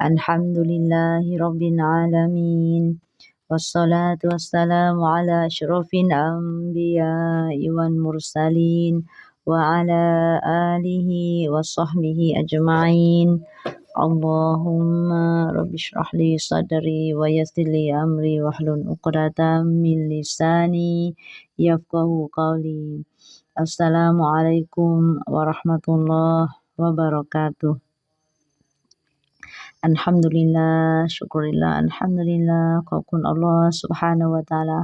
الحمد لله رب العالمين والصلاة والسلام على أشرف الأنبياء والمرسلين وعلى آله وصحبه أجمعين. اللهم رب اشرح لي صدري ويسر لي أمري واحلل عقدة من لساني يفقه قولي. السلام عليكم ورحمة الله وبركاته. อัลฮัมดุลิลลาห์ชุกริลลาห์อัลฮัมดุลิลลาห์ขอบคุณอัลลอฮ์ سبحانه และ تعالى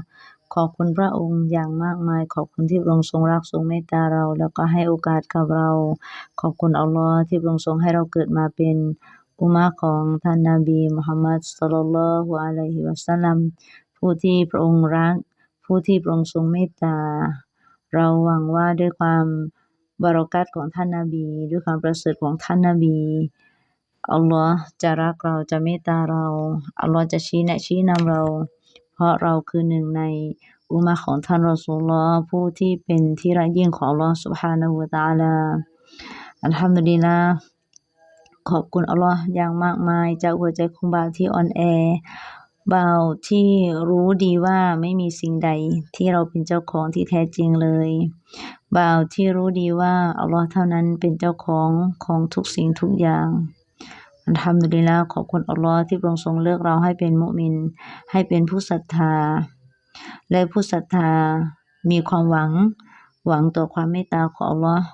ขอบคุณพระองค์อย่างมากมาย ขอบคุณที่พระองค์ทรงรักทรงเมตตาเรา แล้วก็ให้โอกาสกับเรา ขอบคุณอัลลอฮ์ที่พระองค์ทรงให้เราเกิดมาเป็นอุมาของท่านนาบีมุฮัมมัดสุลลัลฮุอะลัยฮิวะสัลลัมผู้ที่พระองค์รัก ผู้ที่พระองค์ทรงเมตตา เราหวังว่าด้วยความบารอกัตของท่านนาบี ด้วยความประเสริฐของท่านนาบี อัลลอฮ์จะรักเราจะเมตตาเรา อัลลอฮ์จะชี้แนะชี้นำเรา เพราะเราคือหนึ่งในอุมาของท่านรอสูลลอผู้ที่เป็นที่รักยิ่งของอัลลอฮ์สุฮานะฮูตาลาอัลฮัมดุลิลละขอบคุณอัลลอฮ์อย่างมากมายจากหัวใจของบาที่อ่อนแอเบาที่รู้ดีว่าไม่มีสิ่งใดที่เราเป็นเจ้าของที่แท้จริงเลยเบาที่รู้ดีว่าอัลลอฮ์เท่านั้นเป็นเจ้าของของทุกสิ่งทุกอย่าง อัลฮัมดุลิลลาห์ขอบคุณอัลลอฮ์ที่ทรงทรงเลือกเราให้เป็นมุมิน ให้เป็นผู้ศรัทธา และผู้ศรัทธามีความหวัง หวังต่อความเมตตาของอัลลอฮ์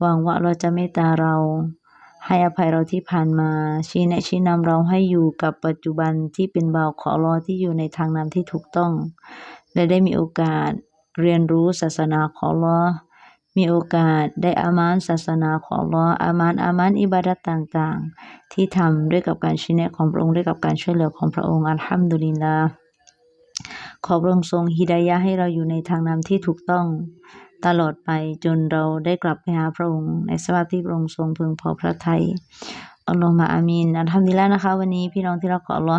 หวังว่าเราจะเมตตาเรา ให้อภัยเราที่ผ่านมา ชี้แนะชี้นำเราให้อยู่กับปัจจุบันที่เป็นบ่าวของอัลลอฮ์ที่อยู่ในทางนำที่ถูกต้อง และได้มีโอกาสเรียนรู้ศาสนาของอัลลอฮ์ มีโอกาสได้อามานศาสนาของลออามานอามานอิบาดัตต่างๆ ที่ทำด้วยกับการชี้แนะของพระองค์ด้วยกับการช่วยเหลือของพระองค์อัลฮัมดุลิลลาห์ขอพระองค์ทรงฮิดายะให้เราอยู่ในทางนำที่ถูกต้องตลอดไปจนเราได้กลับไปหาพระองค์ในสภาพที่พระองค์ทรงพึงพอพระทัยอัลลอฮฺมาอามีนอัลฮัมดุลิลละนะคะ วันนี้พี่น้องที่เราขออัลลอ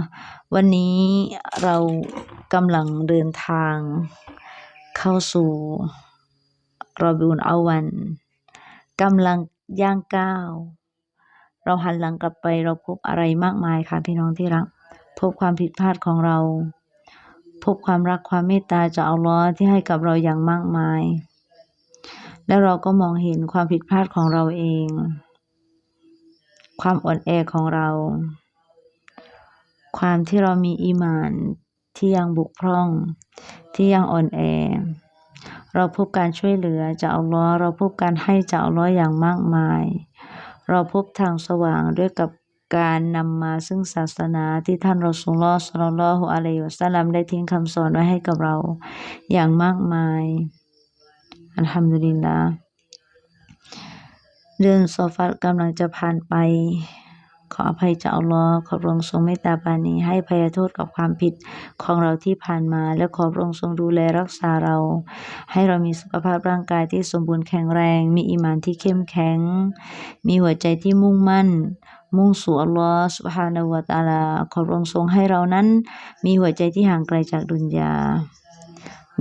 วันนี้เรากำลังเดินทางเข้าสู่ รอบิอุนอาวันกำลังย่างก้าวเราหันหลังกลับไปเราพบอะไรมากมายค่ะพี่น้องที่รัก พบความผิดพลาดของเรา พบความรักความเมตตาจากอัลลอฮ์ที่ให้กับเราอย่างมากมาย แล้วเราก็มองเห็นความผิดพลาดของเราเอง ความอ่อนแอของเรา ความที่เรามีอีมานที่ยังบุกพร่อง ที่ยังอ่อนแอ เราพบการช่วยเหลือจากอัลลอฮ์เราพบการให้จากอัลลอฮ์อย่างมากมาย เราพบทางสว่างด้วยกับการนำมาซึ่งศาสนาที่ท่านรอสุลลอฮ์สลลลลอฮุอะลัยฮิวะสัลลัมได้ทิ้งคำสอนไว้ให้กับเราอย่างมากมาย อัลฮัมดุลิลลาห์เดือนโซฟัตกำลังจะผ่านไป ขออภัยจากอัลลอฮ์ขอพระองค์ทรงเมตตาปานีให้พยโทษกับความผิดของเราที่ผ่านมา และขอพระองค์ทรงดูแลรักษาเรา ให้เรามีสุขภาพร่างกายที่สมบูรณ์แข็งแรง มีอิมานที่เข้มแข็ง มีหัวใจที่มุ่งมั่น มุ่งสู่อัลลอฮ์สุบฮานาวะตาลา ขอพระองค์ทรงให้เรานั้น มีหัวใจที่ห่างไกลจากดุนยา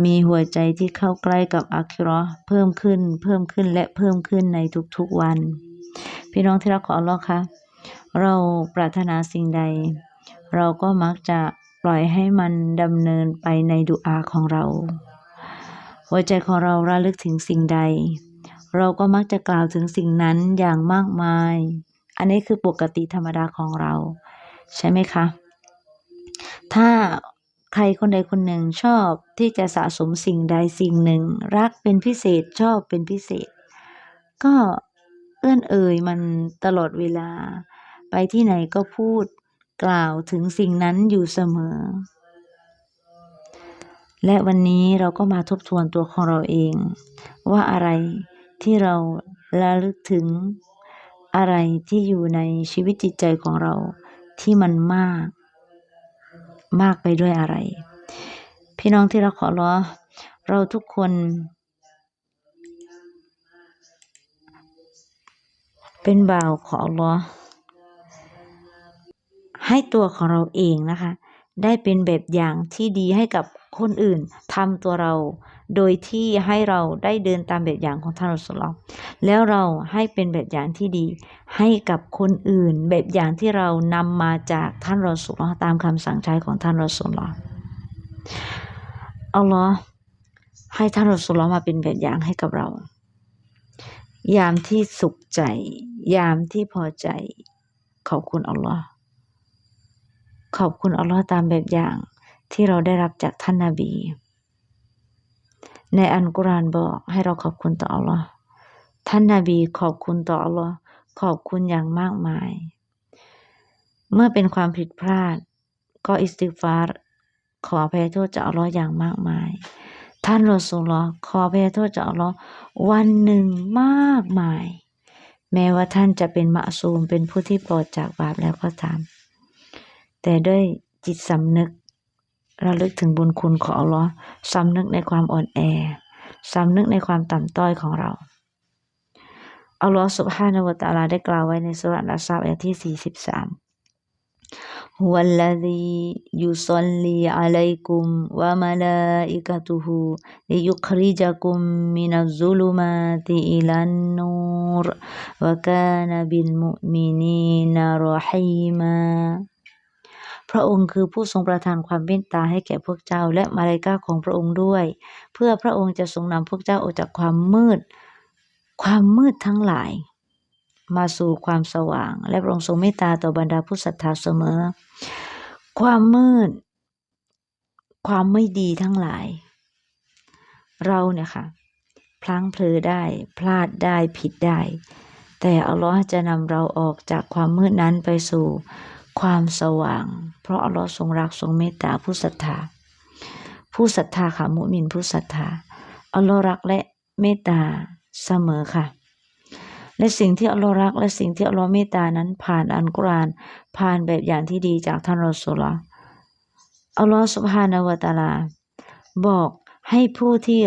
มีหัวใจที่เข้าใกล้กับอัคิรอเพิ่มขึ้น เพิ่มขึ้นและเพิ่มขึ้นในทุกๆวัน พี่น้องที่รักของอัลลอฮ์คะ เราปรารถนาสิ่งใด เราก็มักจะปล่อยให้มันดำเนินไปในดุอาของเรา หัวใจของเราระลึกถึงสิ่งใด เราก็มักจะกล่าวถึงสิ่งนั้นอย่างมากมาย อันนี้คือปกติธรรมดาของเรา ใช่ไหมคะ ถ้าใครคนใดคนหนึ่งชอบที่จะสะสมสิ่งใดสิ่งหนึ่ง รักเป็นพิเศษชอบเป็นพิเศษ ก็เอื้อนเอ่ยมันตลอดเวลา ไปที่ไหนก็พูดกล่าวถึงสิ่งนั้นอยู่เสมอ และวันนี้เราก็มาทบทวนตัวของเราเอง ว่าอะไรที่เราระลึกถึงอะไรที่อยู่ในชีวิตจิตใจของเราที่มันมาก มากไปด้วยอะไร พี่น้องที่เราขอร้อเราทุกคน เป็นบ่าวขอร้อ ให้ตัวของเราเองนะคะ ได้เป็นแบบอย่างที่ดีให้กับคนอื่นทำตัวเรา โดยที่ให้เราได้เดินตามแบบอย่างของท่านรสูลลอฮ์แล้วเราให้เป็นแบบอย่างที่ดี ให้กับคนอื่น แบบอย่างที่เรานำมาจากท่านรอสูลลอฮ์ตามคำสั่งใช้ของท่านรอสูลลอฮ์อัลลอฮ์ให้ท่านรอสูลลอฮ์มาเป็นแบบอย่างให้กับเรา ยามที่สุขใจ ยามที่พอใจขอบคุณอัลลอฮ์ ขอบคุณอัลลอฮ์ตามแบบอย่างที่เราได้รับจากท่านนาบี ในอันกุรานบอกให้เราขอบคุณต่ออัลลอฮ์ท่านนาบีขอบคุณต่ออัลลอฮ์ขอบคุณอย่างมากมาย เมื่อเป็นความผิดพลาด ก็อิสติฟารขออภัยโทษจากอัลลอฮ์อย่างมากมาย ท่านรอสูลลอฮ์ขออภัยโทษจากอัลลอฮ์วันหนึ่งมากมาย แม้ว่าท่านจะเป็นมะซูมเป็นผู้ที่ปลอดจากบาปแล้วก็ตาม แต่ด้วยจิตสำนึกระลึกถึงบุญคุณของอัลลอฮ์สำนึกในความอ่อนแอสำนึกในความต่ำต้อยของเราอัลลอฮ์สุบฮานาวตาลาได้กล่าวไว้ในสุรนัสซาบอายที่ 43ฮุวัลลซียุซัลลีอะลัยกุมวะมะลาอิกะตุฮูลิยุคริจักุมมินัซซุลุมาติอิลันนูรวะกานะบิลมุมินีนารอฮีมา พระองค์คือผู้ทรงประทานความเมตตาให้แก่พวกเจ้าและมาลายกาของพระองค์ด้วย เพื่อพระองค์จะทรงนำพวกเจ้าออกจากความมืด ความมืดทั้งหลาย มาสู่ความสว่าง และพระองค์ทรงเมตตาต่อบรรดาผู้ศรัทธาเสมอ ความมืด ความไม่ดีทั้งหลาย เราเนี่ยค่ะพลั้งเผลอได้ พลาดได้ผิดได้ แต่อัลลอฮ์จะนำเราออกจากความมืดนั้นไปสู่ ความสว่าง เพราะอัลลอฮ์ทรงรักทรงเมตตาผู้ศรัทธา ผู้ศรัทธาค่ะมุมินผู้ศรัทธาอัลลอฮ์รักและเมตตาเสมอค่ะ และสิ่งที่อัลลอฮ์รัก และสิ่งที่อัลลอฮ์เมตตานั้นผ่านอัลกุรอานผ่านแบบอย่างที่ดีจากท่านรอสูลละอัลลอฮ์สุบฮานาวะตาลา บอกให้ผู้ที่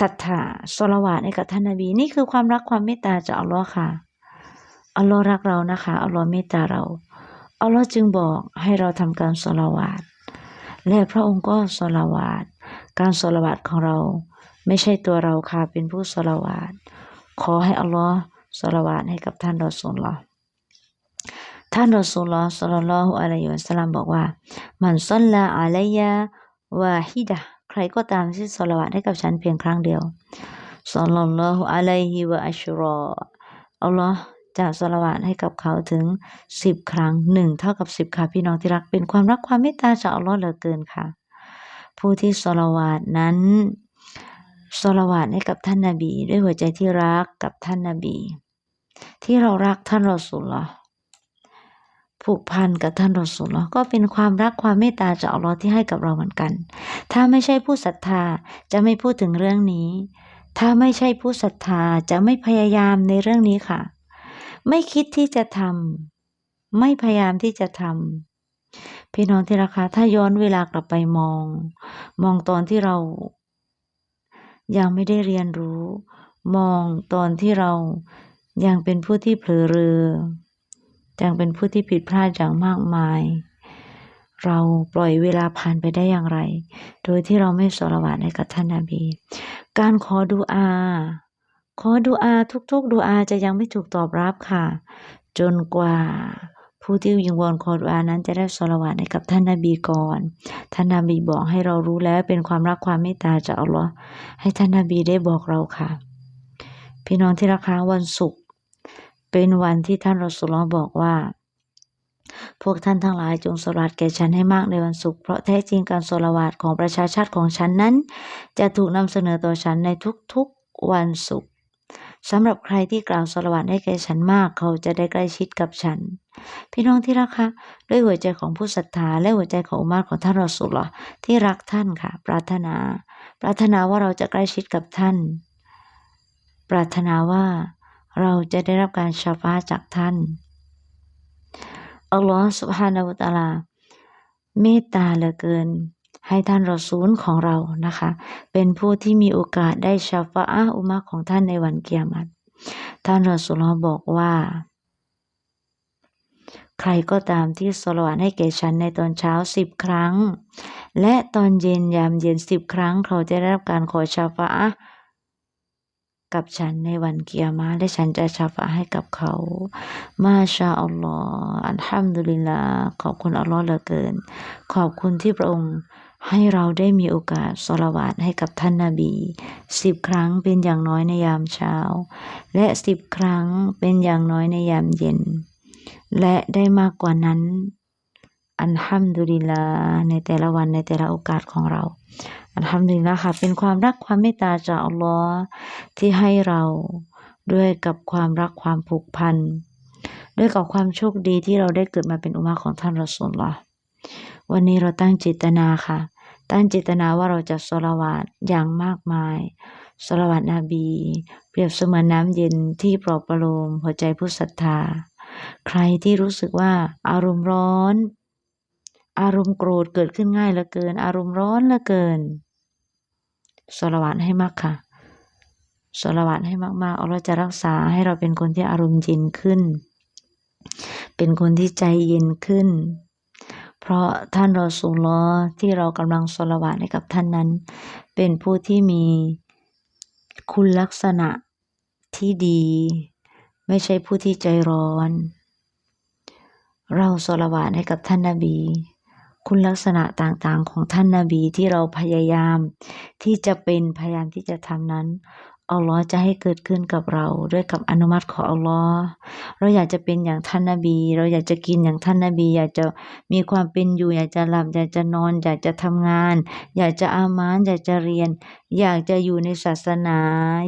ศรัทธาสละวาดให้กับท่านนบี นี่คือความรักความเมตตาจากอัลลอฮ์ค่ะอัลลอฮ์รักเรานะคะอัลลอฮ์เมตตาเรา อัลลอฮ์จึงบอกให้เราทำการสละวาดและพระองค์ก็สละวาดการสละวาดของเราไม่ใช่ตัวเราค่ะเป็นผู้สละวาดขอให้อัลลอฮ์สละวาดให้กับท่านรอสูลลอฮ์ท่านรอสูลลอฮ์สลลัลอฮุอะลัยฮิวะสัลลัมบอกว่า มันซัลลาอะลัยยะวาฮิดะใครก็ตามที่สละวาดให้กับฉันเพียงครั้งเดียวสลลัลลอฮุอะลัยฮิวะอัชรออัลลอฮ์ จะสละวาดให้กับเขาถึงสิบครั้งหนึ่งเท่ากับสิบค่ะ พี่น้องที่รักเป็นความรักความเมตตาจากอัลลอฮ์เหลือเกินค่ะ ผู้ที่สละวาดนั้นสละวาดให้กับท่านนาบี ด้วยหัวใจที่รักกับท่านนาบี ที่เรารักท่านรอสุลลอฮ์ผูกพันกับท่านรอสุลลอฮ์ก็เป็นความรักความเมตตาจากอัลลอฮ์ที่ให้กับเราเหมือนกัน ถ้าไม่ใช่ผู้ศรัทธาจะไม่พูดถึงเรื่องนี้ ถ้าไม่ใช่ผู้ศรัทธาจะไม่พยายามในเรื่องนี้ค่ะ ไม่คิดที่จะทำไม่พยายามที่จะทำพี่น้องที่ราคาถ้าย้อนเวลากลับไปมอง มองตอนที่เรา ยังไม่ได้เรียนรู้ มองตอนที่เรายังเป็นผู้ที่เผลอเรือยังเป็นผู้ที่ผิดพลาดอย่างมากมาย เราปล่อยเวลาผ่านไปได้อย่างไร โดยที่เราไม่สละวาดให้กับท่านนาบี การขอดูอา ขอดูอาทุกๆดูอาจะยังไม่ถูกตอบรับค่ะ จนกว่าผู้ที่ยิงวอนขอดูอานั้นจะได้สละวาดให้กับท่านนาบีก่อน ท่านนาบีบอกให้เรารู้แล้วเป็นความรักความเมตตาจากอัลลอฮ์ให้ท่านนาบีได้บอกเราค่ะ พี่น้องที่รักคะวันศุกร์เป็นวันที่ท่านรอสุลลอฮ์บอกว่า พวกท่านทั้งหลายจงสละแก่ฉันให้มากในวันศุกร์เพราะแท้จริงการสละวาดของประชาชาติของฉันนั้น จะถูกนำเสนอต่อฉันในทุกๆวันศุกร์ สำหรับใครที่กล่าวสละวาดให้แก่ฉันมากเขาจะได้ใกล้ชิดกับฉัน พี่น้องที่รักคะด้วยหัวใจของผู้ศรัทธาและหัวใจของอุมาของท่านรอสุลห์ที่รักท่านค่ะ ปรารถนา ปรารถนาว่าเราจะใกล้ชิดกับท่าน ปรารถนาว่าเราจะได้รับการชาฟ้าจากท่านอัลลอฮฺสุบฮานาวตาลาเมตตาเหลือเกิน ให้ท่านรอซูลของเรานะคะ เป็นผู้ที่มีโอกาสได้ชาฟาอาอุมาของท่านในวันเกียรติท่านรอซูลบอกว่า ใครก็ตามที่สละให้แก่ฉันในตอนเช้าสิบครั้ง และตอนเย็นยามเย็นสิบครั้ง เขาจะได้รับการขอชาฟะกับฉันในวันเกียรมาและฉันจะชาฟะให้กับเขา มาชาอัลลอฮ์อัลฮัมดุลิลลาขอบคุณอัลลอฮ์เหลือเกิน ขอบคุณที่พระองค์ ให้เราได้มีโอกาสสละวาดให้กับท่านนาบีสิบครั้งเป็นอย่างน้อยในยามเช้า และสิบครั้งเป็นอย่างน้อยในยามเย็น และได้มากกว่านั้น อันฮัมดุลิลาในแต่ละวันในแต่ละโอกาสของเราอันฮัมดุลิลลาค่ะเป็นความรักความเมตตาจากอัลลอฮ์ที่ให้เราด้วยกับความรักความผูกพันด้วยกับความโชคดีที่เราได้เกิดมาเป็นอุมาของท่านรอสูลละ วันนี้เราตั้งจิตนาค่ะ ตั้งจิตนาว่าเราจะสละวาดอย่างมากมายสละวาดนาบี เปรียบเสมือนน้ำเย็นที่ปลอบประโลมหัวใจผู้ศรัทธา ใครที่รู้สึกว่าอารมณ์ร้อน อารมณ์โกรธเกิดขึ้นง่ายเหลือเกิน อารมณ์ร้อนเหลือเกินสละวาดให้มากค่ะสละวาดให้มากๆเอาเราจะรักษาให้เราเป็นคนที่อารมณ์เย็นขึ้น เป็นคนที่ใจเย็นขึ้น เพราะท่านรอสูลลอที่เรากำลังสละวะให้กับท่านนั้น เป็นผู้ที่มีคุณลักษณะที่ดี ไม่ใช่ผู้ที่ใจร้อน เราสละวะให้กับท่านนาบี คุณลักษณะต่างๆของท่านนาบีที่เราพยายามที่จะเป็นพยายามที่จะทำนั้น อัลลอฮ์จะให้เกิดขึ้นกับเรา ด้วยกับอนุมัติของอัลลอฮ์เราอยากจะเป็นอย่างท่านนาบี เราอยากจะกินอย่างท่านนาบี อยากจะมีความเป็นอยู่ อยากจะหลับ อยากจะนอน อยากจะทำงาน อยากจะอามาน อยากจะเรียน อยากจะอยู่ในศาสนา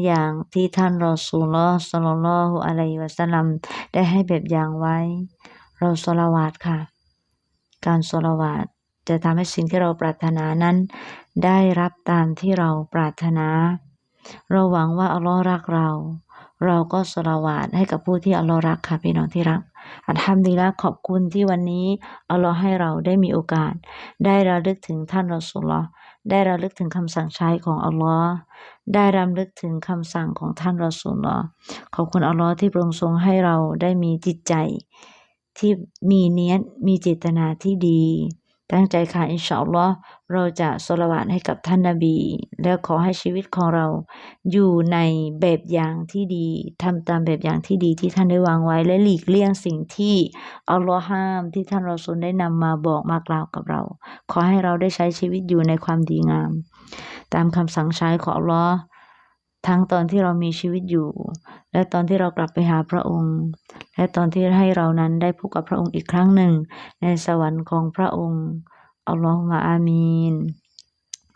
อย่างที่ท่านรอสูลอสัลลอฮุอะลัยวะสลลัมได้ให้แบบอย่างไว้ เราสละวาดค่ะ การสละวาดจะทำให้สิ่งที่เราปรารถนานั้น ได้รับตามที่เราปรารถนา เราหวังว่าอัลลอฮ์รักเรา เราก็สละวาดให้กับผู้ที่อัลลอฮ์รักค่ะพี่น้องที่รัก อัลฮัมดุลิลละขอบคุณที่วันนี้อัลลอฮ์ให้เราได้มีโอกาส ได้ระลึกถึงท่านรอสุลลอฮ์ได้ระลึกถึงคำสั่งใช้ของอัลลอฮ์ได้รำลึกถึงคำสั่งของท่านรอสุลลอฮ์ขอบคุณอัลลอฮ์ที่พระองค์ทรงให้เราได้มีจิตใจที่มีเนียมีเจตนาที่ดี ตั้งใจค่ะอินชาอัลลอฮ์เราจะสละวานให้กับท่านนาบี แล้วขอให้ชีวิตของเราอยู่ในแบบอย่างที่ดีทำตามแบบอย่างที่ดีที่ท่านได้วางไว้ และหลีกเลี่ยงสิ่งที่อัลลอฮ์ห้ามที่ท่านรอซูลได้นำมาบอกมากล่าวกับเรา ขอให้เราได้ใช้ชีวิตอยู่ในความดีงาม ตามคำสั่งใช้ของอัลลอฮ์ทั้งตอนที่เรามีชีวิตอยู่ และตอนที่เรากลับไปหาพระองค์ และตอนที่ให้เรานั้นได้พบกับพระองค์อีกครั้งหนึ่ง ในสวรรค์ของพระองค์อัลลอฮฺมะอามีน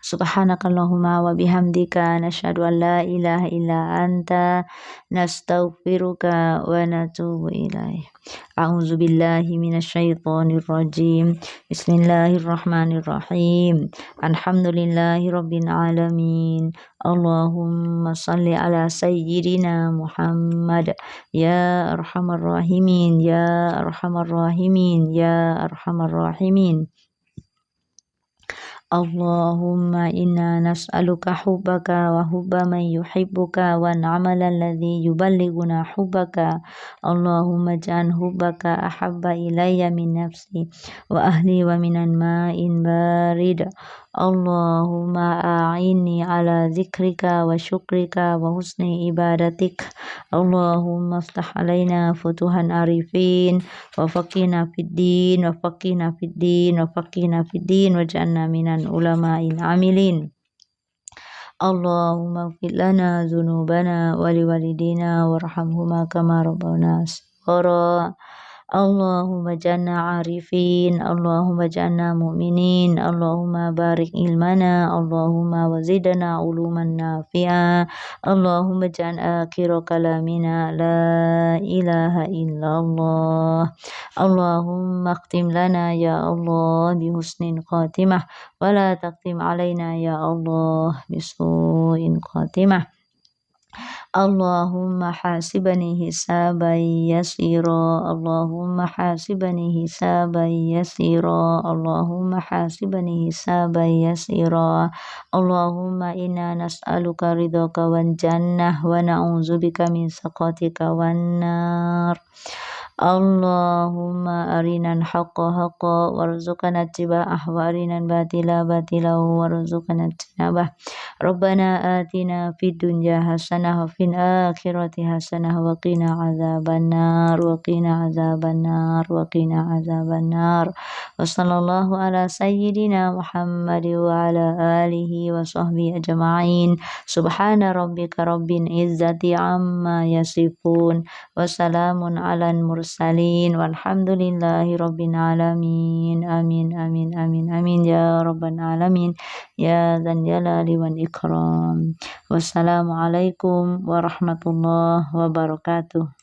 سبحانك اللهم وبحمدك نشهد أن لا إله إلا أنت نستغفرك ونتوب إليه أعوذ بالله من الشيطان الرجيم. بسم الله الرحمن الرحيم. الحمد لله رب العالمين. اللهم صل على سيدنا محمد. يا أرحم الراحمين. يا أرحم الراحمين. يا أرحم الراحمين. اللهم إنا نسألك حبك وحب من يحبك والعمل الذي يبلغنا حبك. اللهم اجعل حبك أحب إلي من نفسي وأهلي ومن الماء بارد اللهم أعني على ذكرك وشكرك وحسن عبادتك. اللهم افتح علينا فتوحا عارفين وفقنا في الدين وفقنا في الدين وفقنا في الدين واجعلنا من العلماء العاملين. اللهم اغفر لنا ذنوبنا ولوالدينا وارحمهما كما ربونا صغارا. اللهم اجعلنا عارفين اللهم اجعلنا مؤمنين اللهم بارك علمنا اللهم وزدنا علوما نافعا اللهم اجعل آخر كلامنا لا إله إلا الله اللهم اختم لنا يا الله بحسن خاتمة ولا تختم علينا يا الله بسوء خاتمة اللهم حاسبني حسابا يسيرا اللهم حاسبني حسابا يسيرا اللهم حاسبني حسابا يسيرا. اللهم إنا نسألك رضاك والجنة ونعوذ بك من سخطك والنار. اللهم أرنا الحق حقا وارزقنا اتباعه وأرنا الباطل باطلا وارزقنا اجتنابه. ربنا آتنا في الدنيا حسنة وفي الآخرة حسنة وقنا عذاب النار وقنا عذاب النار وقنا عذاب النار. وصلى الله على سيدنا محمد وعلى آله وصحبه أجمعين. سبحان ربك رب العزة عما يصفون وسلام على المرسلين والحمد لله رب العالمين. آمين آمين آمين آمين. يا رب العالمين. يا ذا الجلال والإكرام. والسلام عليكم ورحمة الله وبركاته.